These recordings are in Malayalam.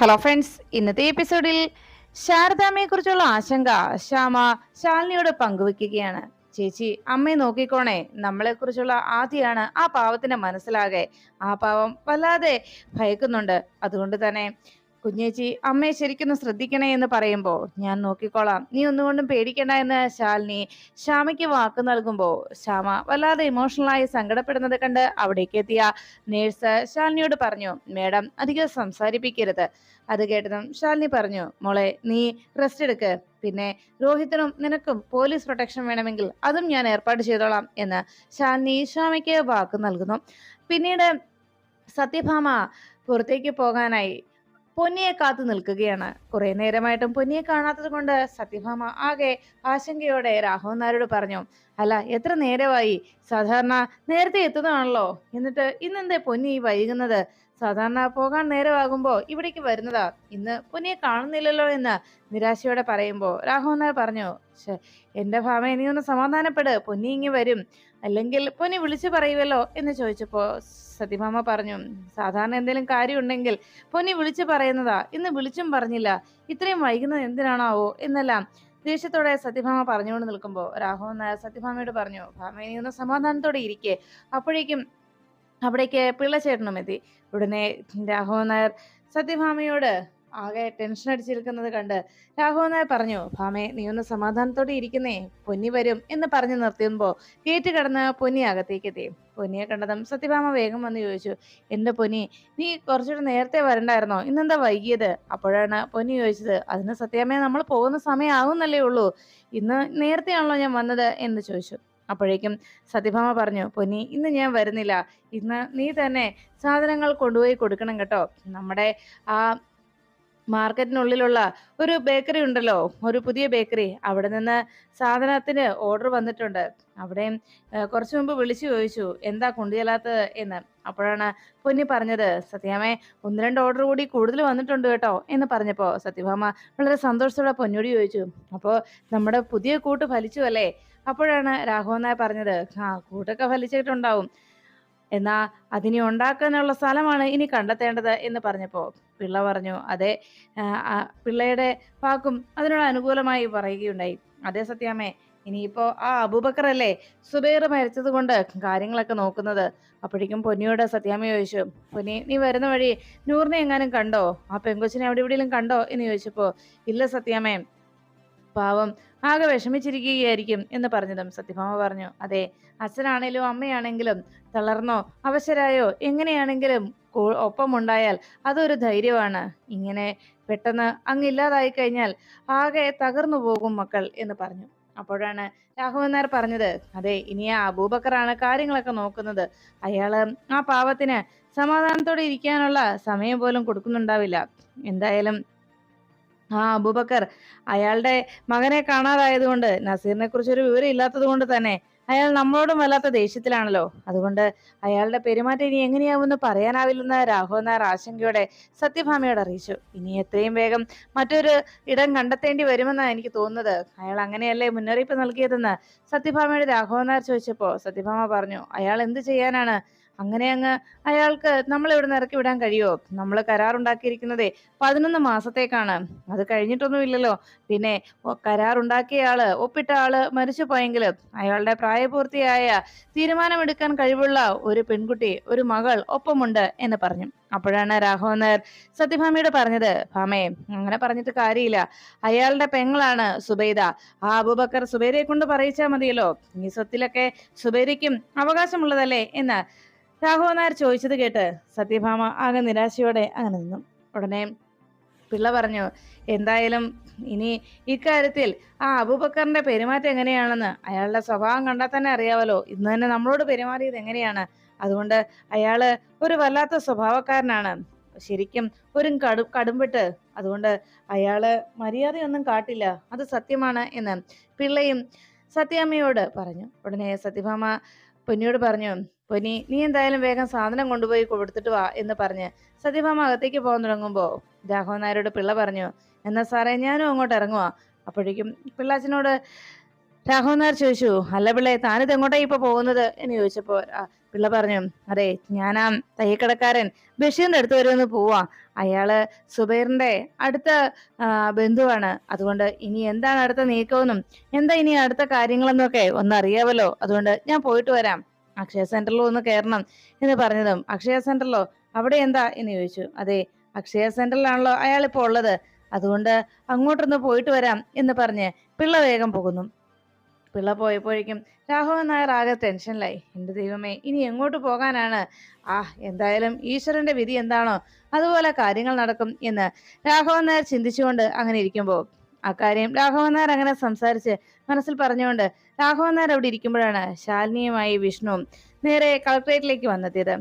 ഹലോ ഫ്രണ്ട്സ് ഇന്നത്തെ എപ്പിസോഡിൽ ശാരദാമ്മയെ കുറിച്ചുള്ള ആശങ്ക ശ്യാമ ശാലിനിയോട് പങ്കുവെക്കുകയാണ്. ചേച്ചി അമ്മയെ നോക്കിക്കോണേ. നമ്മളെ കുറിച്ചുള്ള ആദ്യമാണ് ആ പാവത്തിന് മനസ്സിലാകെ. ആ പാവം വല്ലാതെ ഭയക്കുന്നുണ്ട്. അതുകൊണ്ട് തന്നെ കുഞ്ഞേച്ചി അമ്മയെ ശരിക്കൊന്ന് ശ്രദ്ധിക്കണേ എന്ന് പറയുമ്പോ ഞാൻ നോക്കിക്കോളാം. നീ ഒന്നുകൊണ്ടും പേടിക്കണ്ട എന്ന് ശാലിനി ശ്യാമയ്ക്ക് വാക്ക് നൽകുമ്പോ ശ്യാമ വല്ലാതെ ഇമോഷണലായി സങ്കടപ്പെടുന്നത് കണ്ട് അവിടേക്ക് എത്തിയ നേഴ്സ് ശാലിനിയോട് പറഞ്ഞു മേഡം അധികം സംസാരിപ്പിക്കരുത്. അത് കേട്ടതും ശാലിനി പറഞ്ഞു മോളെ നീ റെസ്റ്റ് എടുക്ക്. പിന്നെ രോഹിത്തിനും നിനക്കും പോലീസ് പ്രൊട്ടക്ഷൻ വേണമെങ്കിൽ അതും ഞാൻ ഏർപ്പാട് ചെയ്തോളാം എന്ന് ശാലിനി ശ്യാമയ്ക്ക് വാക്ക് നൽകുന്നു. പിന്നീട് സത്യഭാമ പുറത്തേക്ക് പോകാനായി പൊന്നിയെ കാത്തു നിൽക്കുകയാണ്. കുറെ നേരമായിട്ടും പൊന്നിയെ കാണാത്തത് കൊണ്ട് സത്യഭാമ ആകെ ആശങ്കയോടെ രാഘവൻ നായരോട് പറഞ്ഞു അല്ല എത്ര നേരമായി? സാധാരണ നേരത്തെ എത്തുന്നതാണല്ലോ. എന്നിട്ട് ഇന്നെന്തേ പൊന്നി വൈകുന്നത്? സാധാരണ പോകാൻ നേരമാകുമ്പോ ഇവിടേക്ക് വരുന്നതാ. ഇന്ന് പുനിയെ കാണുന്നില്ലല്ലോ എന്ന് നിരാശയോടെ പറയുമ്പോ രാഘവൻ പറഞ്ഞു "ശ്ശെ, എന്റെ ഭാമ നീ ഒന്ന് സമാധാനപ്പെട്. പൊന്നി ഇങ്ങി വരും. അല്ലെങ്കിൽ പൊന്നി വിളിച്ചു പറയുമല്ലോ എന്ന് ചോദിച്ചപ്പോ സത്യഭാമ പറഞ്ഞു സാധാരണ എന്തെങ്കിലും കാര്യമുണ്ടെങ്കിൽ പൊന്നി വിളിച്ചു പറയുന്നതാ. ഇന്ന് വിളിച്ചും പറഞ്ഞില്ല. ഇത്രയും വൈകുന്നത് എന്തിനാണാവോ? എന്നെല്ലാം ദേഷ്യത്തോടെ സത്യഭാമ പറഞ്ഞുകൊണ്ട് നിൽക്കുമ്പോൾ രാഘവൻ നായർ സത്യഭാമയോട് പറഞ്ഞു ഭാമ നീ ഒന്ന് സമാധാനത്തോടെ ഇരിക്കേ. അപ്പോഴേക്കും അവിടേക്ക് പിള്ളച്ചേട്ടനും എത്തി. ഉടനെ രാഘവൻ നായർ സത്യഭാമയോട് ആകെ ടെൻഷൻ അടിച്ചിരിക്കുന്നത് കണ്ട് രാഘവൻ നായർ പറഞ്ഞു ഭാമേ നീ ഒന്ന് സമാധാനത്തോടെ ഇരിക്കുന്നേ പൊന്നി വരും എന്ന് പറഞ്ഞു നിർത്തിയുമ്പോൾ ഗേറ്റ് കടന്ന് പൊന്നി അകത്തേക്ക് എത്തി. പൊന്നിയെ കണ്ടതും സത്യഭാമ വേഗം വന്ന് ചോദിച്ചു എന്റെ പൊന്നി നീ കുറച്ചുകൂടെ നേരത്തെ വരണ്ടായിരുന്നോ? ഇന്നെന്താ വൈകിയത്? അപ്പോഴാണ് പൊന്നി ചോദിച്ചത് അതിന് സത്യാമ്മയെ നമ്മൾ പോകുന്ന സമയമാകുന്നല്ലേ ഉള്ളൂ. ഇന്ന് നേരത്തെയാണല്ലോ ഞാൻ വന്നത് എന്ന് ചോദിച്ചു. അപ്പോഴേക്കും സത്യഭാമ പറഞ്ഞു പൊന്നി ഇന്ന് ഞാൻ വരുന്നില്ല. ഇന്ന് നീ തന്നെ സാധനങ്ങൾ കൊണ്ടുപോയി കൊടുക്കണം കേട്ടോ. നമ്മുടെ ആ മാർക്കറ്റിനുള്ളിലുള്ള ഒരു ബേക്കറി ഉണ്ടല്ലോ ഒരു പുതിയ ബേക്കറി. അവിടെ നിന്ന് സാധനത്തിന് ഓർഡർ വന്നിട്ടുണ്ട്. അവിടെ കുറച്ചു മുമ്പ് വിളിച്ചു ചോദിച്ചു എന്താ കൊണ്ടുചെല്ലാത്തത് എന്ന്? അപ്പോഴാണ് പൊന്നി പറഞ്ഞത് സത്യാമ്മേ ഒന്ന് രണ്ട് ഓർഡർ കൂടി കൂടുതൽ വന്നിട്ടുണ്ട് കേട്ടോ എന്ന് പറഞ്ഞപ്പോൾ സത്യഭാമ വളരെ സന്തോഷത്തോടെ പൊന്നോട് ചോദിച്ചു. അപ്പോൾ നമ്മുടെ പുതിയ കൂട്ട് ഫലിച്ചു അല്ലേ? അപ്പോഴാണ് രാഘവൻ നായർ പറഞ്ഞത് ആ കൂട്ടൊക്കെ ഫലിച്ചിട്ടുണ്ടാവും. എന്നാ അതിനെ ഉണ്ടാക്കാനുള്ള സ്ഥലമാണ് ഇനി കണ്ടെത്തേണ്ടത് എന്ന് പറഞ്ഞപ്പോ പിള്ള പറഞ്ഞു അതെ പിള്ളയുടെ വാക്കും അതിനോട് അനുകൂലമായി പറയുകയുണ്ടായി. അതേ സത്യാമേ ഇനിയിപ്പോ ആ അബൂബക്കർ അല്ലേ സുബൈർ മരിച്ചത് കൊണ്ട് കാര്യങ്ങളൊക്കെ നോക്കുന്നത്. അപ്പോഴേക്കും പൊന്നിയോട് സത്യാമ്മ ചോദിച്ചു പൊന്നി നീ വരുന്ന വഴി നൂറിനെ എങ്ങാനും കണ്ടോ? ആ പെങ്കൊച്ചിനെ അവിടെ എവിടെയെങ്കിലും കണ്ടോ? എന്ന് ചോദിച്ചപ്പോ ഇല്ല സത്യാമ്മേ പാവം ആകെ വിഷമിച്ചിരിക്കുകയായിരിക്കും എന്ന് പറഞ്ഞതും സത്യഭാമ പറഞ്ഞു. അതെ അച്ഛനാണേലും അമ്മയാണെങ്കിലും തളർന്നോ അവശരായോ എങ്ങനെയാണെങ്കിലും ഒപ്പമുണ്ടായാൽ അതൊരു ധൈര്യമാണ്. ഇങ്ങനെ പെട്ടെന്ന് അങ്ങില്ലാതായി കഴിഞ്ഞാൽ ആകെ തകർന്നു പോകും മക്കൾ എന്ന് പറഞ്ഞു. അപ്പോഴാണ് രാഘവൻ നായർ പറഞ്ഞത് അതെ ഇനി ആ അബൂബക്കറാണ് കാര്യങ്ങളൊക്കെ നോക്കുന്നത്. അയാൾ ആ പാവത്തിന് സമാധാനത്തോടെ ഇരിക്കാനുള്ള സമയം പോലും കൊടുക്കുന്നുണ്ടാവില്ല. എന്തായാലും ആ അബൂബക്കർ. അയാളുടെ മകനെ കാണാതായതുകൊണ്ട് നസീറിനെ കുറിച്ചൊരു വിവരം ഇല്ലാത്തത് കൊണ്ട് തന്നെ അയാൾ നമ്മളോടും വല്ലാത്ത ദേഷ്യത്തിലാണല്ലോ. അതുകൊണ്ട് അയാളുടെ പെരുമാറ്റം ഇനി എങ്ങനെയാവുമെന്ന് പറയാനാവില്ലെന്ന് രാഘവൻ ആശങ്കയോടെ സത്യഭാമയോട് അറിയിച്ചു. ഇനി എത്രയും വേഗം മറ്റൊരു ഇടം കണ്ടെത്തേണ്ടി വരുമെന്നാണ് എനിക്ക് തോന്നുന്നത്. അയാൾ അങ്ങനെയല്ലേ മുന്നറിയിപ്പ് നൽകിയതെന്ന് സത്യഭാമയുടെ രാഘവൻ നായർ ചോദിച്ചപ്പോ സത്യഭാമ പറഞ്ഞു അയാൾ എന്ത് ചെയ്യാനാണ് അങ്ങനെ അങ്ങ് അയാൾക്ക് നമ്മൾ ഇവിടെ ഇറക്കി വിടാൻ കഴിയുമോ? നമ്മൾ കരാറുണ്ടാക്കിയിരിക്കുന്നതേ പതിനൊന്ന് മാസത്തേക്കാണ്. അത് കഴിഞ്ഞിട്ടൊന്നുമില്ലല്ലോ. പിന്നെ ഒ- കരാറുണ്ടാക്കിയ ആൾ ഒപ്പിട്ട ആൾ മരിച്ചു പോയെങ്കിൽ അയാളുടെ പ്രായപൂർത്തിയായ തീരുമാനമെടുക്കാൻ കഴിവുള്ള ഒരു പെൺകുട്ടി ഒരു മകൾ ഒപ്പമുണ്ട് എന്ന് പറഞ്ഞു. അപ്പോഴാണ് രാഘവൻ നായർ സത്യഭാമയോട് പറഞ്ഞത് ഭാമയെ അങ്ങനെ പറഞ്ഞിട്ട് കാര്യമില്ല. അയാളുടെ പെങ്ങളാണ് സുബൈദ. ആ അബൂബക്കർ സുബൈദയെ കൊണ്ട് പറയിച്ചാൽ മതിയല്ലോ. ഈ സ്വത്തിലൊക്കെ സുബൈരയ്ക്കും അവകാശമുള്ളതല്ലേ? എന്ന് രാഘവൻ നായർ ചോദിച്ചത് കേട്ട് സത്യഭാമ ആകെ നിരാശയോടെ അങ്ങനെ നിന്നു. ഉടനെ പിള്ള പറഞ്ഞു എന്തായാലും ഇനി ഇക്കാര്യത്തിൽ ആ അബൂബക്കറിന്റെ പെരുമാറ്റം എങ്ങനെയാണെന്ന് അയാളുടെ സ്വഭാവം കണ്ടാൽ തന്നെ അറിയാവല്ലോ. ഇന്ന് തന്നെ നമ്മളോട് പെരുമാറിയത് എങ്ങനെയാണ്? അതുകൊണ്ട് അയാൾ ഒരു വല്ലാത്ത സ്വഭാവക്കാരനാണ്. ശരിക്കും ഒരു കടു കടുംപെട്ട്. അതുകൊണ്ട് അയാൾ മര്യാദയൊന്നും കാട്ടില്ല. അത് സത്യമാണ് എന്ന് പിള്ളയും സത്യാമ്മയോട് പറഞ്ഞു. ഉടനെ സത്യഭാമ പൊന്നിയോട് പറഞ്ഞു പൊന്നി നീ എന്തായാലും വേഗം സാധനം കൊണ്ടുപോയി കൊടുത്തിട്ട് വാ എന്ന് പറഞ്ഞ് സത്യഭാമ അകത്തേക്ക് പോകാൻ തുടങ്ങുമ്പോ രാഘവൻ നായരോട് പിള്ള പറഞ്ഞു എന്നാ സാറേ ഞാനും അങ്ങോട്ട് ഇറങ്ങുവാ. അപ്പോഴേക്കും പിള്ളാച്ചനോട് രാഘവൻ നായർ ചോദിച്ചു അല്ല പിള്ളേ താനിത് എങ്ങോട്ടാ ഇപ്പൊ പോകുന്നത്? എന്ന് ചോദിച്ചപ്പോ പിള്ള പറഞ്ഞു അതെ ഞാനാ തയ്യക്കടക്കാരൻ ബഷീറിന്റെ അടുത്ത് വരെ ഒന്ന് പോവാ. അയാൾ സുബൈറിന്റെ അടുത്ത ബന്ധുവാണ്. അതുകൊണ്ട് ഇനി എന്താണ് അടുത്ത നീക്കമെന്നും എന്താ ഇനി അടുത്ത കാര്യങ്ങളെന്നൊക്കെ ഒന്ന് അറിയാവല്ലോ. അതുകൊണ്ട് ഞാൻ പോയിട്ട് വരാം. അക്ഷയ സെന്ററിൽ ഒന്ന് കയറണം എന്ന് പറഞ്ഞതും അക്ഷയ സെന്ററിലോ? അവിടെ എന്താ? എന്ന് ചോദിച്ചു. അതെ അക്ഷയ സെന്ററിലാണല്ലോ അയാൾ ഇപ്പോൾ ഉള്ളത്. അതുകൊണ്ട് അങ്ങോട്ടൊന്ന് പോയിട്ട് വരാം എന്ന് പറഞ്ഞ് പിള്ള വേഗം പോകുന്നു. പിള്ള പോയപ്പോഴേക്കും രാഘവൻ നായർ ആകെ ടെൻഷനിലായി. എന്റെ ദൈവമേ ഇനി എങ്ങോട്ട് പോകാനാണ്? ആ എന്തായാലും ഈശ്വരന്റെ വിധി എന്താണോ അതുപോലെ കാര്യങ്ങൾ നടക്കും എന്ന് രാഘവൻ നായർ ചിന്തിച്ചുകൊണ്ട് അങ്ങനെ ഇരിക്കുമ്പോൾ അക്കാര്യം രാഘവൻ നായർ അങ്ങനെ സംസാരിച്ച് മനസ്സിൽ പറഞ്ഞുകൊണ്ട് രാഘവൻ നായർ അവിടെ ഇരിക്കുമ്പോഴാണ് ശാലിനിയുമായി വിഷ്ണു നേരെ കളക്ട്രേറ്റിലേക്ക് വന്നെത്തിയത്.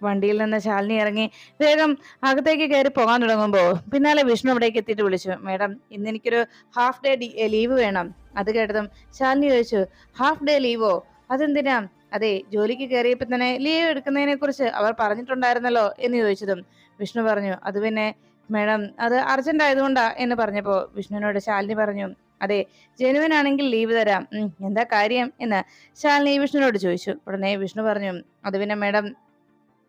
വണ്ടിയിൽ നിന്ന് ശാലിനി ഇറങ്ങി വേഗം അകത്തേക്ക് കയറി പോകാൻ തുടങ്ങുമ്പോൾ പിന്നാലെ വിഷ്ണു അവിടേക്ക് എത്തിയിട്ട് വിളിച്ചു മേഡം ഇന്ന് എനിക്കൊരു ഹാഫ് ഡേ ലീവ് വേണം. അത് കേട്ടതും ശാലിനി ചോദിച്ചു ഹാഫ് ഡേ ലീവോ അതെന്തിനാ? അതെ ജോലിക്ക് കയറിയപ്പോൾ തന്നെ ലീവ് എടുക്കുന്നതിനെ കുറിച്ച് അവർ പറഞ്ഞിട്ടുണ്ടായിരുന്നല്ലോ എന്ന് ചോദിച്ചതും വിഷ്ണു പറഞ്ഞു അത് പിന്നെ മേഡം അത് അർജന്റ് ആയതുകൊണ്ടാ എന്ന് പറഞ്ഞപ്പോൾ വിഷ്ണുവിനോട് ശാലിനി പറഞ്ഞു അതെ ജനുവൻ ആണെങ്കിൽ ലീവ് തരാം. എന്താ കാര്യം എന്ന് ശാലിനി വിഷ്ണുവിനോട് ചോദിച്ചു. ഉടനെ വിഷ്ണു പറഞ്ഞു അത് പിന്നെ മേഡം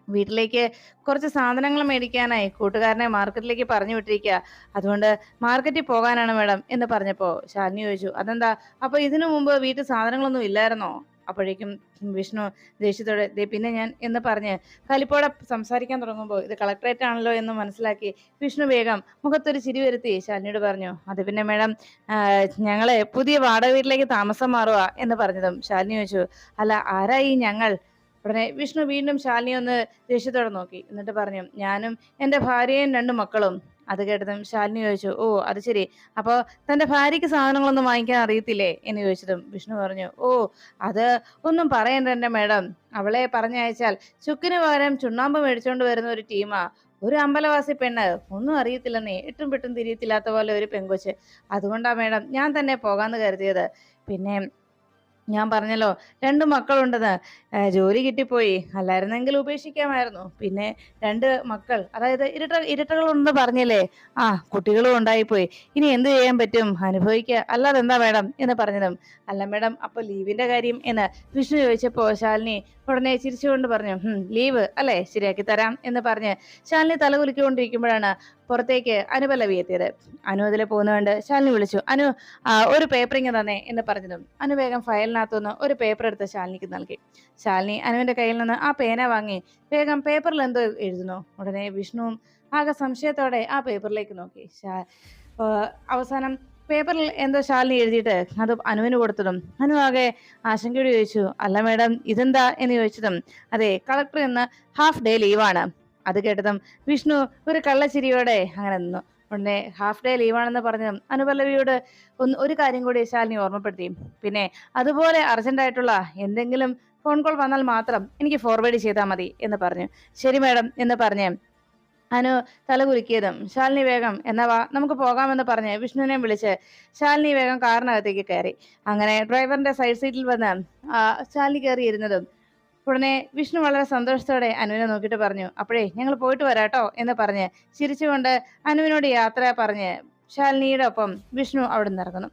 വീട്ടിലേക്ക് കുറച്ച് സാധനങ്ങൾ മേടിക്കാനായി. കൂട്ടുകാരനെ മാർക്കറ്റിലേക്ക് പറഞ്ഞു വിട്ടിരിക്കുക അതുകൊണ്ട് മാർക്കറ്റിൽ പോകാനാണ് മേഡം എന്ന് പറഞ്ഞപ്പോ ശാലിനി ചോദിച്ചു. അതെന്താ? അപ്പൊ ഇതിനു മുമ്പ് വീട്ടിൽ സാധനങ്ങളൊന്നും ഇല്ലായിരുന്നോ? അപ്പോഴേക്കും വിഷ്ണു ദേഷ്യത്തോടെ "ദേ പിന്നെ ഞാൻ എന്ന് പറഞ്ഞ് കലിപ്പോടെ സംസാരിക്കാൻ തുടങ്ങുമ്പോൾ ഇത് കളക്ടറേറ്റ് ആണല്ലോ എന്ന് മനസ്സിലാക്കി വിഷ്ണു വേഗം മുഖത്തൊരു ചിരി വരുത്തി ശാലിനിയോട് പറഞ്ഞു അത് പിന്നെ മേഡം ഞങ്ങളെ പുതിയ വാടക വീട്ടിലേക്ക് താമസം മാറുക എന്ന് പറഞ്ഞതും ശാലിനി ചോദിച്ചു അല്ല ആരായി ഞങ്ങൾ? ഉടനെ വിഷ്ണു വീണ്ടും ശാലിനി ഒന്ന് ദേഷ്യത്തോടെ നോക്കി എന്നിട്ട് പറഞ്ഞു ഞാനും എന്റെ ഭാര്യയും രണ്ട് മക്കളും അത് കേട്ടതും ശാലിനി ചോദിച്ചു ഓ അത് ശരി. അപ്പോൾ തന്റെ ഭാര്യയ്ക്ക് സാധനങ്ങളൊന്നും വാങ്ങിക്കാൻ അറിയത്തില്ലേ? എന്ന് ചോദിച്ചതും വിഷ്ണു പറഞ്ഞു ഓ അത് ഒന്നും പറയണ്ട എന്റെ മേഡം. അവളെ പറഞ്ഞയച്ചാൽ ചുക്കിന് പകരം ചുണ്ണാമ്പ് മേടിച്ചോണ്ട് വരുന്ന ഒരു ടീമാ. ഒരു അമ്പലവാസി പെണ്ണ്. ഒന്നും അറിയത്തില്ലെന്നേ. എട്ടും പെട്ടും തിരിയത്തില്ലാത്ത പോലെ ഒരു പെങ്കൊച്ച്. അതുകൊണ്ടാ മേഡം ഞാൻ തന്നെ പോകാന്ന് കരുതിയത്. പിന്നെ ഞാൻ പറഞ്ഞല്ലോ രണ്ട് മക്കളുണ്ടെന്ന്. ജോലി കിട്ടിപ്പോയി. അല്ലായിരുന്നെങ്കിൽ ഉപേക്ഷിക്കാമായിരുന്നു. പിന്നെ രണ്ട് മക്കൾ അതായത് ഇരട്ട ഇരട്ടകളുണ്ടെന്ന് പറഞ്ഞില്ലേ? ആ കുട്ടികളും ഉണ്ടായിപ്പോയി. ഇനി എന്ത് ചെയ്യാൻ പറ്റും? അനുഭവിക്കുക അല്ലാതെ എന്താ മേഡം എന്ന് പറഞ്ഞതും. അല്ല മേഡം അപ്പൊ ലീവിന്റെ കാര്യം എന്ന് വിഷ്ണു ചോദിച്ചപ്പോ ശാലിനി ഉടനെ ചിരിച്ചുകൊണ്ട് പറഞ്ഞു "ഹും, ലീവ് അല്ലേ? ശരിയാക്കി തരാം എന്ന് പറഞ്ഞ് ശാലിനി തലകുലുക്കിക്കൊണ്ടിരിക്കുമ്പോഴാണ് പുറത്തേക്ക് അനുപല്ലവി എത്തിയത് അനു അതിൽ പോകുന്നതുകൊണ്ട് ശാലിനി വിളിച്ചു. അനു ഒരു പേപ്പറിങ് തന്നേ എന്ന് പറഞ്ഞതും. അനു വേഗം ഫയലിനകത്തുനിന്ന് ഒരു പേപ്പർ എടുത്ത് ശാലിനിക്ക് നൽകി. ശാലിനി അനുവിന്റെ കയ്യിൽ നിന്ന് ആ പേന വാങ്ങി വേഗം പേപ്പറിൽ എന്തോ എഴുതുന്നു. ഉടനെ വിഷ്ണുവും ആകെ സംശയത്തോടെ ആ പേപ്പറിലേക്ക് നോക്കി. അവസാനം പേപ്പറിൽ എന്തോ ശാലിനി എഴുതിയിട്ട് അത് അനുവിന് കൊടുത്തതും. അനു ആകെ ആശങ്കയോട് ചോദിച്ചു അല്ല മേഡം ഇതെന്താ? എന്ന് ചോദിച്ചതും അതെ കളക്ടർ ഇന്ന് ഹാഫ് ഡേ ലീവാണ് അത് കേട്ടതും വിഷ്ണു ഒരു കള്ളച്ചിരിയോടെ അങ്ങനെ നിന്നു. ഉടനെ ഹാഫ് ഡേ ലീവാണെന്ന് പറഞ്ഞതും അനുപല്ലവിയോട് ഒന്ന് ഒരു കാര്യം കൂടി ശാലിനി ഓർമ്മപ്പെടുത്തി. പിന്നെ അതുപോലെ അർജന്റ് ആയിട്ടുള്ള എന്തെങ്കിലും ഫോൺ കോൾ വന്നാൽ മാത്രം എനിക്ക് ഫോർവേഡ് ചെയ്താൽ മതി എന്ന് പറഞ്ഞു. ശരി മാഡം എന്ന് പറഞ്ഞ് അനു തലകുലുക്കിയതും ശാലിനി വേഗം എന്നാ നമുക്ക് പോകാമെന്ന് പറഞ്ഞ് വിഷ്ണുവിനെ വിളിച്ച് ശാലിനി വേഗം കാറിനകത്തേക്ക് കയറി. അങ്ങനെ ഡ്രൈവറിന്റെ സൈഡ് സീറ്റിൽ വന്ന് ശാലിനി കയറി ഇരുന്നതും ഉടനെ വിഷ്ണു വളരെ സന്തോഷത്തോടെ അനുവിനെ നോക്കിയിട്ട് പറഞ്ഞു അപ്പോഴേ ഞങ്ങൾ പോയിട്ട് വരാട്ടോ എന്ന് പറഞ്ഞ് ചിരിച്ചുകൊണ്ട് അനുവിനോട് യാത്ര പറഞ്ഞ് ശാലിനിയുടെ ഒപ്പം വിഷ്ണു അവിടെ നിന്ന് ഇറങ്ങുന്നു.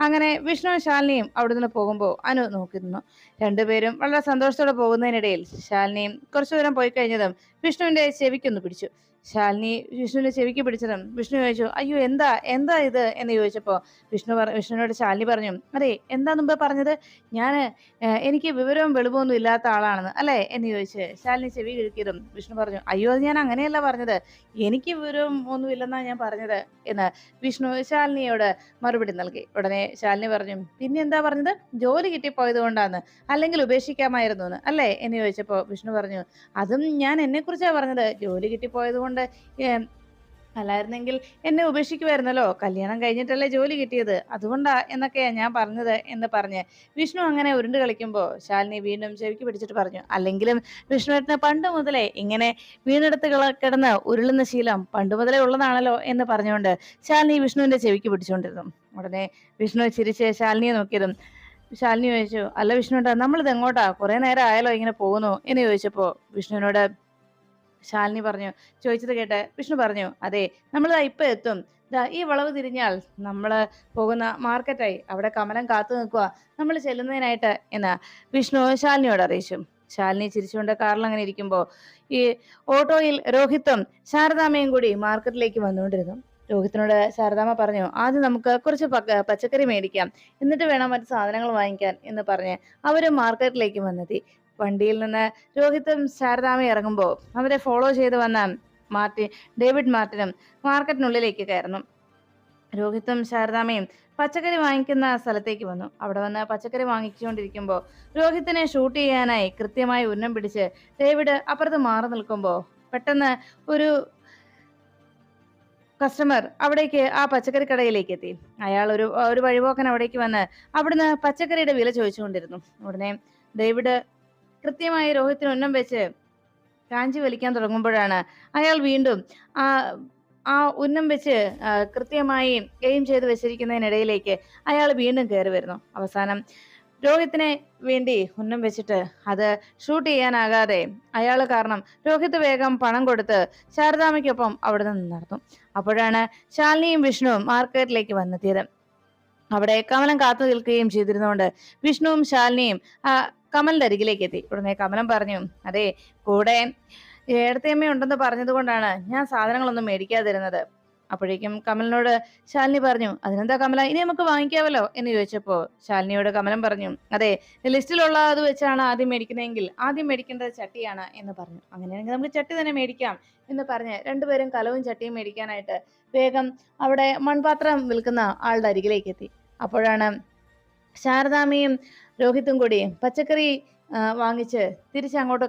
അങ്ങനെ വിഷ്ണുവും ശാലിനിയും അവിടെ നിന്ന് പോകുമ്പോൾ അനു നോക്കി നിന്നു. രണ്ടുപേരും വളരെ സന്തോഷത്തോടെ പോകുന്നതിനിടയിൽ ശാലിനിയും കുറച്ചു ദൂരം പോയി കഴിഞ്ഞതും വിഷ്ണുവിന്റെ ചെവിക്കൊന്ന് പിടിച്ചു. ശാലിനി വിഷ്ണുവിനെ ചെവിക്ക് പിടിച്ചതും വിഷ്ണു ചോദിച്ചു അയ്യോ എന്താ എന്താ ഇത്? എന്ന് ചോദിച്ചപ്പോൾ വിഷ്ണു പറ വിഷ്ണുവിനോട് ശാലിനി പറഞ്ഞു അതെ എന്താ മുമ്പ് പറഞ്ഞത്? ഞാൻ എനിക്ക് വിവരവും വെളിവൊന്നും ഇല്ലാത്ത ആളാണെന്ന് അല്ലേ? എന്ന് ചോദിച്ച് ശാലിനി ചെവി കിഴക്കിയതും വിഷ്ണു പറഞ്ഞു അയ്യോ അത് ഞാൻ അങ്ങനെയല്ല പറഞ്ഞത്. എനിക്ക് വിവരവും ഒന്നും ഇല്ലെന്നാ ഞാൻ പറഞ്ഞത് എന്ന് വിഷ്ണു ശാലിനിയോട് മറുപടി നൽകി. ഉടനെ ശാലിനി പറഞ്ഞു പിന്നെ എന്താ പറഞ്ഞത്? ജോലി കിട്ടിപ്പോയത് കൊണ്ടാന്ന് അല്ലെങ്കിൽ ഉപേക്ഷിക്കാമായിരുന്നു അല്ലേ? എന്ന് ചോദിച്ചപ്പോൾ വിഷ്ണു പറഞ്ഞു അതും ഞാൻ എന്നെ കുറിച്ചാ പറഞ്ഞത്. ജോലി കിട്ടിപ്പോയത് കൊണ്ട് ഏം, അല്ലായിരുന്നെങ്കിൽ എന്നെ ഉപേക്ഷിക്കുമായിരുന്നല്ലോ കല്യാണം കഴിഞ്ഞിട്ടല്ലേ ജോലി കിട്ടിയത്. അതുകൊണ്ടാ എന്നൊക്കെയാ ഞാൻ പറഞ്ഞത് എന്ന് പറഞ്ഞ് വിഷ്ണു അങ്ങനെ ഉരുണ്ട് കളിക്കുമ്പോൾ ശാലിനി വീണ്ടും ചെവിക്ക് പിടിച്ചിട്ട് പറഞ്ഞു അല്ലെങ്കിലും വിഷ്ണുവേട്ടന് പണ്ട് മുതലേ ഇങ്ങനെ വീണെടുത്ത് കിടന്ന് ഉരുളുന്ന ശീലം പണ്ട് മുതലേ ഉള്ളതാണല്ലോ എന്ന് പറഞ്ഞുകൊണ്ട് ശാലിനി വിഷ്ണുവിന്റെ ചെവിക്ക് പിടിച്ചുകൊണ്ടിരുന്നു. ഉടനെ വിഷ്ണു ചിരിച്ച് ശാലിനിയെ നോക്കിയതും ശാലിനി ചോദിച്ചു അല്ല വിഷ്ണുട്ടാ നമ്മളിത് എങ്ങോട്ടാ കുറെ നേരം ആയാലോ ഇങ്ങനെ പോകുന്നു? എന്ന് ചോദിച്ചപ്പോ വിഷ്ണുവിനോട് ശാലിനി പറഞ്ഞു ചോദിച്ചത് കേട്ട് വിഷ്ണു പറഞ്ഞു അതെ നമ്മൾ ഇപ്പൊ എത്തും. ദാ ഈ വളവ് തിരിഞ്ഞാൽ നമ്മൾ പോകുന്ന മാർക്കറ്റായി. അവിടെ കമലം കാത്തു നിൽക്കുക നമ്മൾ ചെല്ലുന്നതിനായിട്ട് എന്ന് വിഷ്ണു ശാലിനിയോട് അറിയിച്ചു. ശാലിനി ചിരിച്ചുകൊണ്ട് കാറിൽ അങ്ങനെ ഇരിക്കുമ്പോൾ ഈ ഓട്ടോയിൽ രോഹിത്തും ശാരദാമയും കൂടി മാർക്കറ്റിലേക്ക് വന്നുകൊണ്ടിരുന്നു. രോഹിത്തിനോട് ശാരദാമ്മ പറഞ്ഞു ആദ്യം നമുക്ക് കുറച്ച് പച്ചക്കറി മേടിക്കാം. എന്നിട്ട് വേണം മറ്റു സാധനങ്ങൾ വാങ്ങിക്കാൻ എന്ന് പറഞ്ഞ് അവർ മാർക്കറ്റിലേക്ക് വന്നെത്തി. വണ്ടിയിൽ നിന്ന് രോഹിത്തും ശാരദാമയും ഇറങ്ങുമ്പോൾ അവരെ ഫോളോ ചെയ്ത് വന്ന മാർട്ടിൻ ഡേവിഡ് മാർട്ടിനും മാർക്കറ്റിനുള്ളിലേക്ക് കയറുന്നു. രോഹിത്തും ശാരദാമയും പച്ചക്കറി വാങ്ങിക്കുന്ന സ്ഥലത്തേക്ക് വന്നു. അവിടെ വന്ന് പച്ചക്കറി വാങ്ങിച്ചുകൊണ്ടിരിക്കുമ്പോൾ രോഹിത്തിനെ ഷൂട്ട് ചെയ്യാനായി കൃത്യമായി ഉന്നം പിടിച്ച് ഡേവിഡ് അപ്പുറത്ത് മാറി നിൽക്കുമ്പോൾ പെട്ടെന്ന് ഒരു കസ്റ്റമർ അവിടേക്ക് ആ പച്ചക്കറി കടയിലേക്ക് എത്തി. അയാൾ ഒരു ഒരു വഴിപോക്കൻ അവിടേക്ക് വന്ന് അവിടുന്ന് പച്ചക്കറിയുടെ വില ചോദിച്ചുകൊണ്ടിരുന്നു. ഉടനെ ഡേവിഡ് കൃത്യമായി രോഹിത്തിന് ഉന്നം വെച്ച് കാഞ്ചി വലിക്കാൻ തുടങ്ങുമ്പോഴാണ് അയാൾ വീണ്ടും ആ ആ ഉന്നം വെച്ച് കൃത്യമായി എയിം ചെയ്ത് വെച്ചിരിക്കുന്നതിനിടയിലേക്ക് അയാൾ വീണ്ടും കയറി വരുന്നു. അവസാനം രോഹിത്തിനെ വേണ്ടി ഉന്നം വെച്ചിട്ട് അത് ഷൂട്ട് ചെയ്യാനാകാതെ അയാൾ കാരണം രോഹിത് വേഗം പണം കൊടുത്ത് ശാരദാമയ്ക്കൊപ്പം അവിടെ നിന്ന് നടന്നു. അപ്പോഴാണ് ശാലിനിയും വിഷ്ണുവും മാർക്കറ്റിലേക്ക് വന്നെത്തിയത്. അവിടെ കമലം കാത്തു നിൽക്കുകയും ചെയ്തിരുന്നുകൊണ്ട് വിഷ്ണുവും ശാലിനിയും കമലിന്റെ അരികിലേക്ക് എത്തി ഉടനെ കമലം പറഞ്ഞു അതെ കൂടെ ഏടത്തേമ്മ ഉണ്ടെന്ന് പറഞ്ഞത് കൊണ്ടാണ് ഞാൻ സാധനങ്ങളൊന്നും മേടിക്കാതിരുന്നത്. അപ്പോഴേക്കും കമലിനോട് ശാലിനി പറഞ്ഞു അതിനെന്താ കമല ഇനി നമുക്ക് വാങ്ങിക്കാവല്ലോ? എന്ന് ചോദിച്ചപ്പോ ശാലിനിയോട് കമലം പറഞ്ഞു അതെ ലിസ്റ്റിലുള്ള അത് വെച്ചാണ് ആദ്യം മേടിക്കുന്നതെങ്കിൽ ആദ്യം മേടിക്കേണ്ടത് ചട്ടിയാണ് എന്ന് പറഞ്ഞു. അങ്ങനെയാണെങ്കിൽ നമുക്ക് ചട്ടി തന്നെ മേടിക്കാം എന്ന് പറഞ്ഞ് രണ്ടുപേരും കലവും ചട്ടിയും മേടിക്കാനായിട്ട് വേഗം അവിടെ മൺപാത്രം വിൽക്കുന്ന ആളുടെ അരികിലേക്ക് എത്തി അപ്പോഴാണ് ശാരദാമ്മയും രോഹിത്തും കൂടി പച്ചക്കറി വാങ്ങിച്ച് തിരിച്ചങ്ങോട്ട്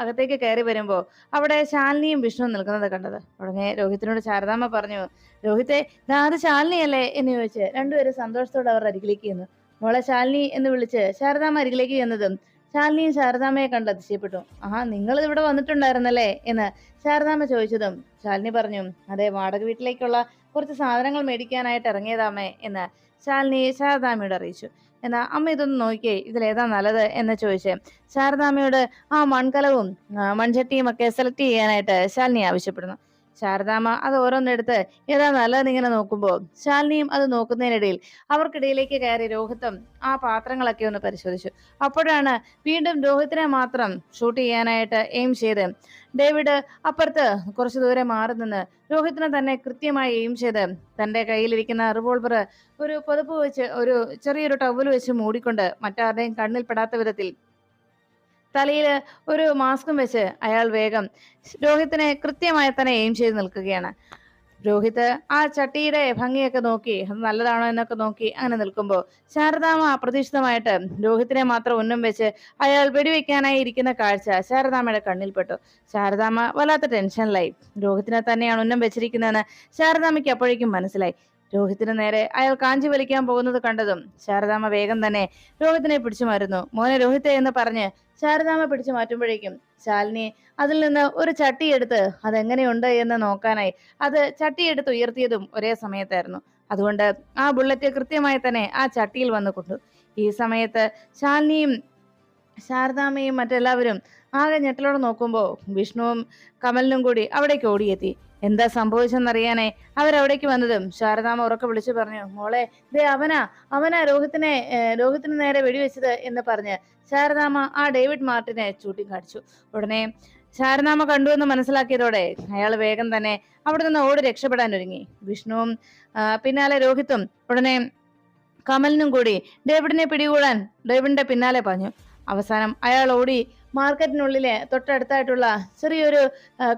അകത്തേക്ക് കയറി വരുമ്പോൾ അവിടെ ശാലിനിയും വിഷ്ണുവും നിൽക്കുന്നത് കണ്ടത്. ഉടനെ രോഹിത്തിനോട് ശാരദാമ്മ പറഞ്ഞു രോഹിത്തെ ദാ അത് ശാലിനിയല്ലേ? എന്ന് ചോദിച്ച് രണ്ടുപേരും സന്തോഷത്തോടെ അവരുടെ അരികിലേക്ക് ചെന്നു. മോളെ ശാലിനി എന്ന് വിളിച്ച് ശാരദാമ്മ അരികിലേക്ക് ചെന്നതും ശാലിനിയും ശാരദാമ്മയെ കണ്ട് അതിശയപ്പെട്ടു. ആഹാ നിങ്ങൾ ഇവിടെ വന്നിട്ടുണ്ടായിരുന്നല്ലേ? എന്ന് ശാരദാമ്മ ചോദിച്ചതും ശാലിനി പറഞ്ഞു അതെ വാടക വീട്ടിലേക്കുള്ള കുറച്ച് സാധനങ്ങൾ മേടിക്കാനായിട്ട് ഇറങ്ങിയതാമേ എന്ന് ശാലിനി ശാരദാമ്മയോട് അറിയിച്ചു. എന്നാ അമ്മ ഇതൊന്ന് നോക്കിയേ ഇതിലേതാ നല്ലത് എന്ന് ചോദിച്ച്. ശാരദാമ്മയോട് ആ മൺകലവും മൺചട്ടിയും ഒക്കെ സെലക്ട് ചെയ്യാനായിട്ട് ശാലിനി ആവശ്യപ്പെടുന്നു. ശാരദാമ്മ അത് ഓരോന്നെടുത്ത് ഏതാ നല്ലതെന്നിങ്ങനെ നോക്കുമ്പോൾ ശാലിനിയും അത് നോക്കുന്നതിനിടയിൽ അവർക്കിടയിലേക്ക് കയറി രോഹിത്തും ആ പാത്രങ്ങളൊക്കെ ഒന്ന് പരിശോധിച്ചു. അപ്പോഴാണ് വീണ്ടും രോഹിത്തിനെ മാത്രം ഷൂട്ട് ചെയ്യാനായിട്ട് എയിം ചെയ്ത് ഡേവിഡ് അപ്പുറത്ത് കുറച്ചു ദൂരെ മാറി നിന്ന് രോഹിത്തിനെ തന്നെ കൃത്യമായി എയിം ചെയ്ത് തന്റെ കയ്യിലിരിക്കുന്ന റിവോൾവർ ഒരു പുതപ്പ് വെച്ച് ഒരു ചെറിയൊരു ടവൽ വെച്ച് മൂടിക്കൊണ്ട് മറ്റാരുടെയും കണ്ണിൽ പെടാത്ത വിധത്തിൽ തലയിൽ ഒരു മാസ്കും വെച്ച് അയാൾ വേഗം രോഹിത്തിനെ കൃത്യമായി തന്നെ എയിം ചെയ്ത് നിൽക്കുകയാണ്. രോഹിത് ആ ചട്ടിയുടെ ഭംഗിയൊക്കെ നോക്കി അത് നല്ലതാണോ എന്നൊക്കെ നോക്കി അങ്ങനെ നിൽക്കുമ്പോൾ ശാരദാമ അപ്രതീക്ഷിതമായിട്ട് രോഹിത്തിനെ മാത്രം ഒന്നും വെച്ച് അയാൾ വെടിവെക്കാനായി ഇരിക്കുന്ന കാഴ്ച ശാരദാമയുടെ കണ്ണിൽപ്പെട്ടു. ശാരദാമ വല്ലാത്ത ടെൻഷനിലായി രോഹിത്തിനെ തന്നെയാണ് ഉന്നം വെച്ചിരിക്കുന്നതെന്ന് ശാരദാമയ്ക്ക് അപ്പോഴേക്കും മനസ്സിലായി. രോഹിത്തിന് നേരെ അയാൾ കാഞ്ചി വലിക്കാൻ പോകുന്നത് കണ്ടതും ശാരദാമ്മ വേഗം തന്നെ രോഹിത്തിനെ പിടിച്ചു മാറുന്നു മോനെ രോഹിത്തെ എന്ന് പറഞ്ഞ് ശാരദാമ്മ പിടിച്ചു മാറ്റുമ്പോഴേക്കും ശാലിനി അതിൽ നിന്ന് ഒരു ചട്ടിയെടുത്ത് അതെങ്ങനെയുണ്ട് എന്ന് നോക്കാനായി അത് ചട്ടിയെടുത്ത് ഉയർത്തിയതും ഒരേ സമയത്തായിരുന്നു. അതുകൊണ്ട് ആ ബുള്ളറ്റ് കൃത്യമായി തന്നെ ആ ചട്ടിയിൽ വന്നു കൊണ്ടു. ഈ സമയത്ത് ശാലിനിയും ശാരദാമ്മയും മറ്റെല്ലാവരും ആകെ ഞെട്ടലോടെ നോക്കുമ്പോൾ വിഷ്ണുവും കമലിനും കൂടി അവിടേക്ക് ഓടിയെത്തി. എന്താ സംഭവിച്ചെന്നറിയാനേ. അവരവിടേക്ക് വന്നതും ശാരദാമ്മ ഉറക്കെ വിളിച്ചു പറഞ്ഞു മോളെ ദേ അവനാ അവനാ രോഹിത്തിനെ രോഹിത്തിന് നേരെ വെടിവെച്ചത് എന്ന് പറഞ്ഞ് ശാരദാമ്മ ആ ഡേവിഡ് മാർട്ടിനെ ചൂണ്ടിക്കാണിച്ചു ഉടനെ ശാരദാമ്മ കണ്ടു എന്ന് മനസ്സിലാക്കിയതോടെ അയാൾ വേഗം തന്നെ അവിടെ നിന്ന് ഓടി രക്ഷപ്പെടാൻ ഒരുങ്ങി. വിഷ്ണുവും പിന്നാലെ രോഹിത്തും ഉടനെ കമലിനും കൂടി ഡേവിഡിനെ പിടികൂടാൻ ഡേവിഡിന്റെ പിന്നാലെ പാഞ്ഞു അവസാനം അയാൾ ഓടി മാർക്കറ്റിനുള്ളിലെ തൊട്ടടുത്തായിട്ടുള്ള ചെറിയൊരു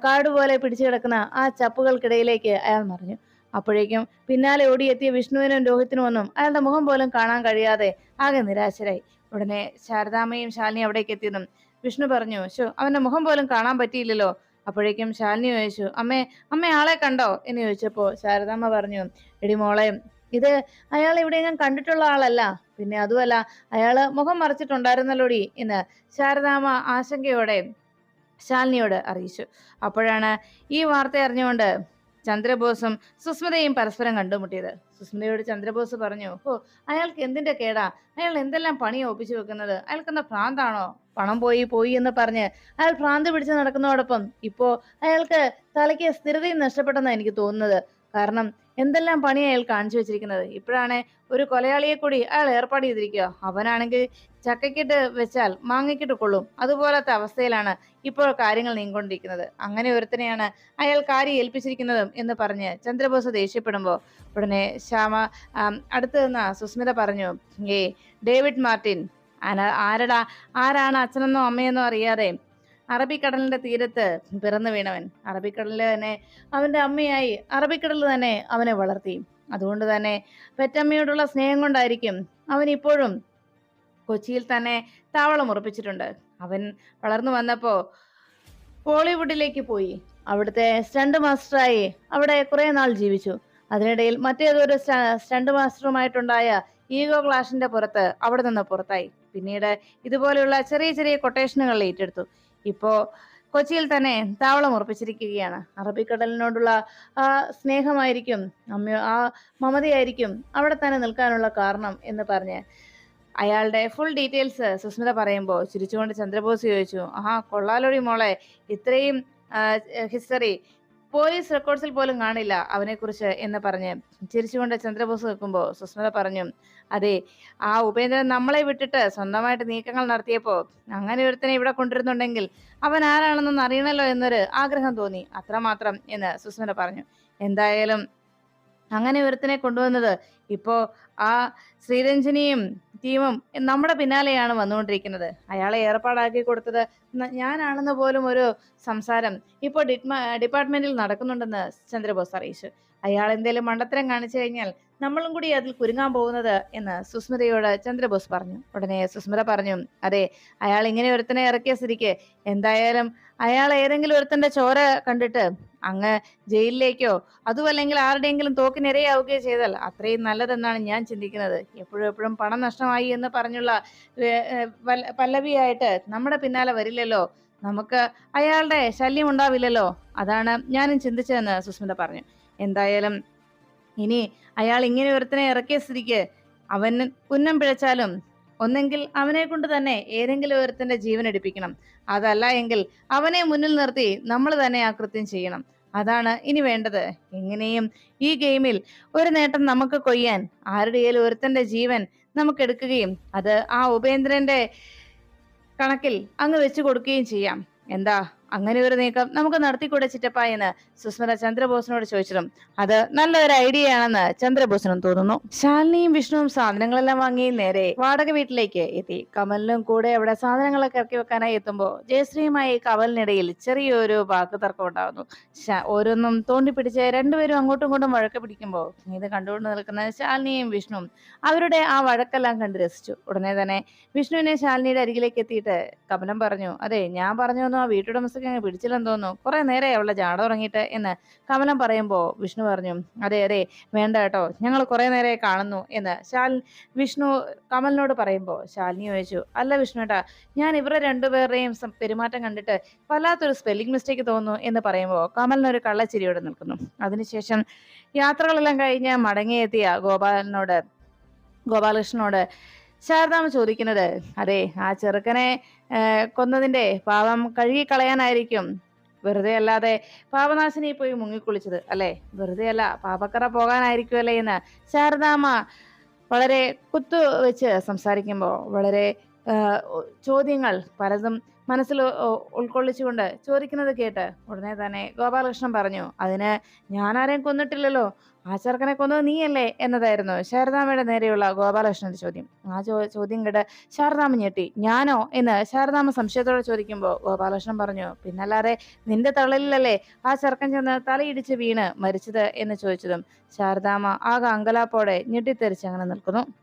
കാട് പോലെ പിടിച്ചു കിടക്കുന്ന ആ ചപ്പുകൾക്കിടയിലേക്ക് അയാൾ മറിഞ്ഞു. അപ്പോഴേക്കും പിന്നാലെ ഓടിയെത്തിയ വിഷ്ണുവിനും രോഹിത്തിനും ഒന്നും അയാളുടെ മുഖം പോലും കാണാൻ കഴിയാതെ ആകെ നിരാശരായി. ഉടനെ ശാരദാമ്മയും ശാലിനി അവിടേക്ക് എത്തിയതും വിഷ്ണു പറഞ്ഞു ശോ അവന്റെ മുഖം പോലും കാണാൻ പറ്റിയില്ലല്ലോ. അപ്പോഴേക്കും ശാലിനി ചോദിച്ചു അമ്മേ അമ്മ ആളെ കണ്ടോ? എന്ന് ചോദിച്ചപ്പോൾ ശാരദാമ്മ പറഞ്ഞു എടി മോളെ ഇത് അയാൾ ഞാൻ കണ്ടിട്ടുള്ള ആളല്ല. പിന്നെ അതുമല്ല അയാൾ മുഖം മറച്ചിട്ടുണ്ടായിരുന്നല്ലോടി എന്ന് ശാരദാമ്മ ആശങ്കയോടെ ശാലിനിയോട് അറിയിച്ചു. അപ്പോഴാണ് ഈ വാർത്ത അറിഞ്ഞുകൊണ്ട് ചന്ദ്രബോസും സുസ്മിതയും പരസ്പരം കണ്ടുമുട്ടിയത്. സുസ്മിതയോട് ചന്ദ്രബോസ് പറഞ്ഞു ഓ അയാൾക്ക് എന്തിന്റെ കേടാ? അയാൾ എന്തെല്ലാം പണി ഒപ്പിച്ചു വെക്കുന്നത്? അയാൾക്കെന്താ ഭ്രാന്താണോ? പണം പോയി പോയി എന്ന് പറഞ്ഞ് അയാൾ ഭ്രാന്ത് പിടിച്ച് നടക്കുന്നതോടൊപ്പം ഇപ്പോ അയാൾക്ക് തലയ്ക്ക് സ്ഥിരതയും നഷ്ടപ്പെട്ടെന്നാണ് എനിക്ക് തോന്നുന്നത്. കാരണം എന്തെല്ലാം പണി അയാൾ കാണിച്ചു വെച്ചിരിക്കുന്നത്? ഇപ്പോഴാണ് ഒരു കൊലയാളിയെ കൂടി അയാൾ ഏർപ്പാട് ചെയ്തിരിക്കുക. അവനാണെങ്കിൽ ചക്കയ്ക്കിട്ട് വെച്ചാൽ മാങ്ങയ്ക്കിട്ട് കൊള്ളും. അതുപോലത്തെ അവസ്ഥയിലാണ് ഇപ്പോൾ കാര്യങ്ങൾ നീങ്ങിക്കൊണ്ടിരിക്കുന്നത്. അങ്ങനെ ഒരുത്തനെയാണ് അയാൾ കാര്യം ഏൽപ്പിച്ചിരിക്കുന്നതും എന്ന് പറഞ്ഞ് ചന്ദ്രബോസ് ദേഷ്യപ്പെടുമ്പോൾ ഉടനെ ശ്യാമ അടുത്ത് നിന്ന സുസ്മിത പറഞ്ഞു ഏ ഡേവിഡ് മാർട്ടിൻ ആരടാ ആരാണ് അച്ഛനെന്നോ അമ്മയെന്നോ അറിയാതെ അറബിക്കടലിന്റെ തീരത്ത് പിറന്നു വീണവൻ. അറബിക്കടലിൽ തന്നെ അവന്റെ അമ്മയായി അറബിക്കടലിൽ തന്നെ അവനെ വളർത്തി. അതുകൊണ്ട് തന്നെ പെറ്റമ്മയോടുള്ള സ്നേഹം കൊണ്ടായിരിക്കും അവൻ ഇപ്പോഴും കൊച്ചിയിൽ തന്നെ താവളം ഉറപ്പിച്ചിട്ടുണ്ട്. അവൻ വളർന്നു വന്നപ്പോ ബോളിവുഡിലേക്ക് പോയി. അവിടുത്തെ സ്റ്റണ്ട് മാസ്റ്ററായി അവിടെ കുറെ നാൾ ജീവിച്ചു. അതിനിടയിൽ മറ്റേതൊരു സ്റ്റ- സ്റ്റണ്ട് മാസ്റ്ററുമായിട്ടുണ്ടായ ഈഗോ ക്ലാഷിന്റെ പുറത്ത് അവിടെ നിന്ന് പുറത്തായി. പിന്നീട് ഇതുപോലെയുള്ള ചെറിയ ചെറിയ കൊട്ടേഷനുകൾ ഏറ്റെടുത്തു. ഇപ്പോ കൊച്ചിയിൽ തന്നെ താവളം ഉറപ്പിച്ചിരിക്കുകയാണ്. അറബിക്കടലിനോടുള്ള ആ സ്നേഹമായിരിക്കും അമ്മ ആ മമതയായിരിക്കും അവിടെ തന്നെ നിൽക്കാനുള്ള കാരണം എന്ന് പറഞ്ഞ് അയാളുടെ ഫുൾ ഡീറ്റെയിൽസ് സുസ്മിത പറയുമ്പോൾ ചിരിച്ചുകൊണ്ട് ചന്ദ്രബോസ് ചോദിച്ചു ആ കൊള്ളാലൊടി മോളെ. ഇത്രയും ഹിസ്റ്ററി പോലീസ് റെക്കോർഡ്സിൽ പോലും കാണില്ല അവനെക്കുറിച്ച് എന്ന് പറഞ്ഞ് ചിരിച്ചുകൊണ്ട് ചന്ദ്രബോസ് നിൽക്കുമ്പോൾ സുസ്മിത പറഞ്ഞു അതെ ആ ഉപേന്ദ്രൻ നമ്മളെ വിട്ടിട്ട് സ്വന്തമായിട്ട് നീക്കങ്ങൾ നടത്തിയപ്പോൾ അങ്ങനെ ഒരുത്തനെ ഇവിടെ കൊണ്ടിരുന്നുണ്ടെങ്കിൽ അവൻ ആരാണെന്നൊന്ന് അറിയണല്ലോ എന്നൊരു ആഗ്രഹം തോന്നി. അത്രമാത്രം എന്ന് സുസ്മിത പറഞ്ഞു. എന്തായാലും അങ്ങനെ ഒരുത്തനെ കൊണ്ടുവന്നത് ഇപ്പോ ആ ശ്രീരഞ്ജനിയും ടീമും നമ്മുടെ പിന്നാലെയാണ് വന്നുകൊണ്ടിരിക്കുന്നത്. അയാളെ ഏർപ്പാടാക്കി കൊടുത്തത് ഞാനാണെന്ന് പോലും ഒരു സംസാരം ഇപ്പോൾ ഡിപ്പാർട്ട്മെന്റിൽ നടക്കുന്നുണ്ടെന്ന് ചന്ദ്രബോസ് അറിയിച്ചു. അയാൾ എന്തെങ്കിലും മണ്ടത്തരം കാണിച്ചു കഴിഞ്ഞാൽ നമ്മളും കൂടി അതിൽ കുരുങ്ങാൻ പോകുന്നത് എന്ന് സുസ്മിതയോട് ചന്ദ്രബോസ് പറഞ്ഞു. ഉടനെ സുസ്മിത പറഞ്ഞു അതെ അയാൾ ഇങ്ങനെ ഒരുത്തനെ ഇറക്കിയ സ്ഥിതിക്ക് എന്തായാലും അയാൾ ഏതെങ്കിലും ഒരുത്തന്റെ ചോര കണ്ടിട്ട് അങ്ങ് ജയിലിലേക്കോ അതുമല്ലെങ്കിൽ ആരുടെയെങ്കിലും തോക്കിനിരയാവുകയോ ചെയ്താൽ അത്രയും നല്ലതെന്നാണ് ഞാൻ ചിന്തിക്കുന്നത്. എപ്പോഴും എപ്പോഴും പണം നഷ്ടമായി എന്ന് പറഞ്ഞുള്ള പല്ലവിയായിട്ട് നമ്മുടെ പിന്നാലെ വരില്ലല്ലോ. നമുക്ക് അയാളുടെ ശല്യം ഉണ്ടാവില്ലല്ലോ. അതാണ് ഞാനും ചിന്തിച്ചതെന്ന് സുസ്മിത പറഞ്ഞു. എന്തായാലും ഇനി അയാൾ ഇങ്ങനെ ഒരുത്തനെ ഇറക്കിയ സ്ഥിതിക്ക് അവൻ പുന്നം പിഴച്ചാലും ഒന്നെങ്കിൽ അവനെ കൊണ്ട് തന്നെ ഏതെങ്കിലും ഒരുത്തന്റെ ജീവൻ എടുപ്പിക്കണം. അതല്ല എങ്കിൽ അവനെ മുന്നിൽ നിർത്തി നമ്മൾ തന്നെ ആ കൃത്യം ചെയ്യണം. അതാണ് ഇനി വേണ്ടത്. എങ്ങനെയും ഈ ഗെയിമിൽ ഒരു നേട്ടം നമുക്ക് കൊയ്യാൻ ആരുടെയും ഒരുത്തന്റെ ജീവൻ നമുക്ക് എടുക്കുകയും അത് ആ ഉപേന്ദ്രന്റെ കണക്കിൽ അങ്ങ് വെച്ചു കൊടുക്കുകയും ചെയ്യാം. എന്താ? അങ്ങനെ ഒരു നീക്കം നമുക്ക് നടത്തിക്കൂടെ ചിറ്റപ്പ എന്ന് സുസ്മിത ചന്ദ്രബോസിനോട് ചോദിച്ചതും അത് നല്ലൊരു ഐഡിയ ആണെന്ന് ചന്ദ്രബോസിനും തോന്നുന്നു. ശാലിനിയും വിഷ്ണുവും സാധനങ്ങളെല്ലാം വാങ്ങി നേരെ വാടക വീട്ടിലേക്ക് എത്തി. കമലിനും കൂടെ അവിടെ സാധനങ്ങളൊക്കെ ഇറക്കി വെക്കാനായി എത്തുമ്പോൾ ജയശ്രീയുമായി കമലിനിടയിൽ ചെറിയൊരു വാക്ക് തർക്കം ഉണ്ടാകുന്നു ഓരോന്നും തോണ്ടി പിടിച്ച് രണ്ടുപേരും അങ്ങോട്ടും ഇങ്ങോട്ടും വഴക്ക് പിടിക്കുമ്പോൾ ഇത് കണ്ടുകൊണ്ട് നിൽക്കുന്ന ശാലിനിയും വിഷ്ണുവും അവരുടെ ആ വഴക്കെല്ലാം കണ്ട് രസിച്ചു. ഉടനെ തന്നെ വിഷ്ണുവിനെ ശാലിനിയുടെ അരികിലേക്ക് എത്തിയിട്ട് കമലം പറഞ്ഞു അതെ ഞാൻ പറഞ്ഞു തന്നു ആ വീട്ടുടമസ്ഥക്ക് അങ്ങ് പിടിച്ചില്ലെന്ന് തോന്നുന്നു കുറെ നേരെ അവളുടെ ജാട തുടങ്ങിയിട്ട് എന്ന് കമലം പറയുമ്പോൾ വിഷ്ണു പറഞ്ഞു അതെ അതെ വേണ്ട കേട്ടോ ഞങ്ങൾ കുറെ നേരെ കാണുന്നു എന്ന് ശാൽ വിഷ്ണു കമലിനോട് പറയുമ്പോൾ ശാലിനി ചോദിച്ചു അല്ല വിഷ്ണു ഏട്ടാ ഞാൻ ഇവരുടെ രണ്ടുപേരുടെയും പെരുമാറ്റം കണ്ടിട്ട് വല്ലാത്തൊരു സ്പെല്ലിംഗ് മിസ്റ്റേക്ക് തോന്നുന്നു എന്ന് പറയുമ്പോൾ കമലിനൊരു കള്ളച്ചിരിയോടെ നിൽക്കുന്നു. അതിനുശേഷം യാത്രകളെല്ലാം കഴിഞ്ഞ് മടങ്ങിയെത്തിയ ഗോപാലനോട് ഗോപാലകൃഷ്ണനോട് ശാരദാമ്മ ചോദിക്കുന്നത് അതെ ആ ചെറുക്കനെ കൊന്നതിന്റെ പാപം കഴുകി കളയാനായിരിക്കും വെറുതെ അല്ലാതെ പാപനാശിനി പോയി മുങ്ങിക്കുളിച്ചത് അല്ലെ? വെറുതെ അല്ല പാപക്കറ പോകാനായിരിക്കുമല്ലേ എന്ന് ശാരദാമ്മ വളരെ കുത്തു വെച്ച് സംസാരിക്കുമ്പോൾ വളരെ ചോദ്യങ്ങൾ പലതും മനസ്സിൽ ഉൾക്കൊള്ളിച്ചുകൊണ്ട് ചോദിക്കുന്നത് കേട്ട് ഉടനെ തന്നെ ഗോപാലകൃഷ്ണൻ പറഞ്ഞു അതിന് ഞാനാരെയും കൊന്നിട്ടില്ലല്ലോ. ആ ചെറുക്കനെ കൊന്നത് നീയല്ലേ എന്നതായിരുന്നു ശാരദാമയുടെ നേരെയുള്ള ഗോപാലകൃഷ്ണന്റെ ചോദ്യം. ആ ചോ- ചോദ്യം കേട്ട് ശാരദാമ്മ ഞെട്ടി. ഞാനോ? എന്ന് ശാരദാമ സംശയത്തോടെ ചോദിക്കുമ്പോൾ ഗോപാലകൃഷ്ണൻ പറഞ്ഞു പിന്നല്ലാതെ നിന്റെ തള്ളലിലല്ലേ ആ ചെറുക്കൻ ചെന്ന് തലയിടിച്ച് വീണ് മരിച്ചത്? എന്ന് ചോദിച്ചതും ശാരദാമ്മ ആകെ അങ്കലാപ്പോടെ ഞെട്ടിത്തെറിച്ച് അങ്ങനെ നിൽക്കുന്നു.